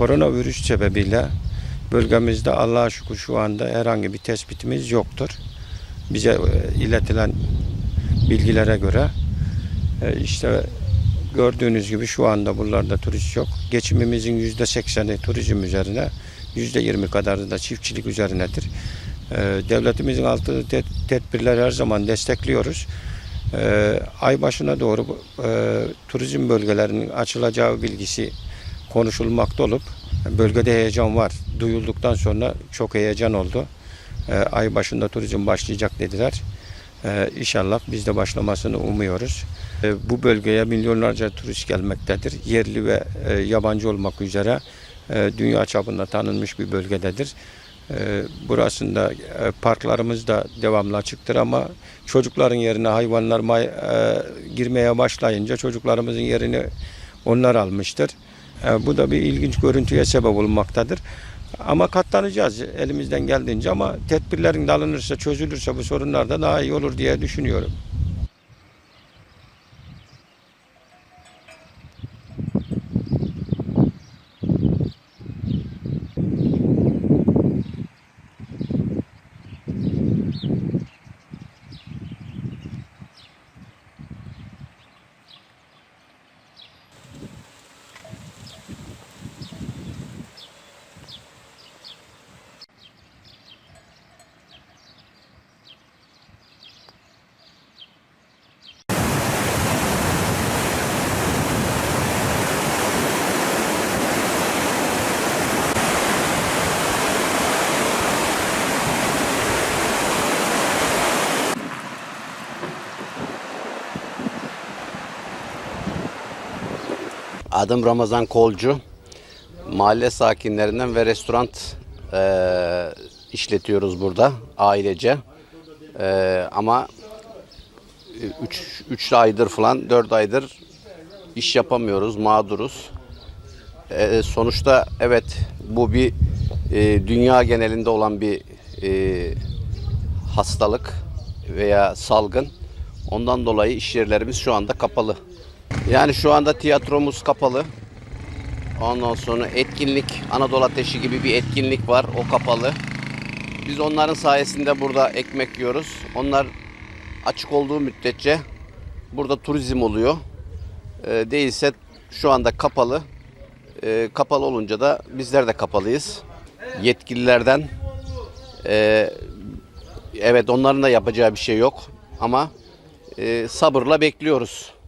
Koronavirüs sebebiyle bölgemizde Allah'a şükür şu anda herhangi bir tespitimiz yoktur. Bize e, iletilen bilgilere göre e, işte gördüğünüz gibi şu anda buralarda turist yok. Geçimimizin yüzde sekseni turizm üzerine, yüzde yirmi kadarı da çiftçilik üzerinedir. E, Devletimizin aldığı te- tedbirleri her zaman destekliyoruz. Ay başına doğru turizm bölgelerinin açılacağı bilgisi konuşulmakta olup bölgede heyecan var. Duyulduktan sonra çok heyecan oldu. E, ay başında turizm başlayacak dediler. E, inşallah biz de başlamasını umuyoruz. E, bu bölgeye milyonlarca turist gelmektedir. Yerli ve e, yabancı olmak üzere e, dünya çapında tanınmış bir bölgededir. Burasında e, parklarımız da devamlı açıktır ama çocukların yerine hayvanlar girmeye başlayınca çocuklarımızın yerini onlar almıştır. E, bu da bir ilginç görüntüye sebep olmaktadır. Ama katlanacağız elimizden geldiğince ama tedbirlerin de alınırsa çözülürse bu sorunlar da daha iyi olur diye düşünüyorum. Adım Ramazan Kolcu. Mahalle sakinlerinden ve restoran eee, işletiyoruz burada ailece. Eee, ama 3 3 aydır falan 4 aydır iş yapamıyoruz, mağduruz. Eee, sonuçta evet bu bir eee, dünya genelinde olan bir eee, hastalık veya salgın. Ondan dolayı iş yerlerimiz şu anda kapalı. Yani şu anda tiyatromuz kapalı. Ondan sonra etkinlik, Anadolu Ateşi gibi bir etkinlik var. O kapalı. Biz onların sayesinde burada ekmek yiyoruz. Onlar açık olduğu müddetçe burada turizm oluyor. Ee, değilse şu anda kapalı. Ee, kapalı olunca da bizler de kapalıyız. Yetkililerden e, evet onların da yapacağı bir şey yok ama e, sabırla bekliyoruz.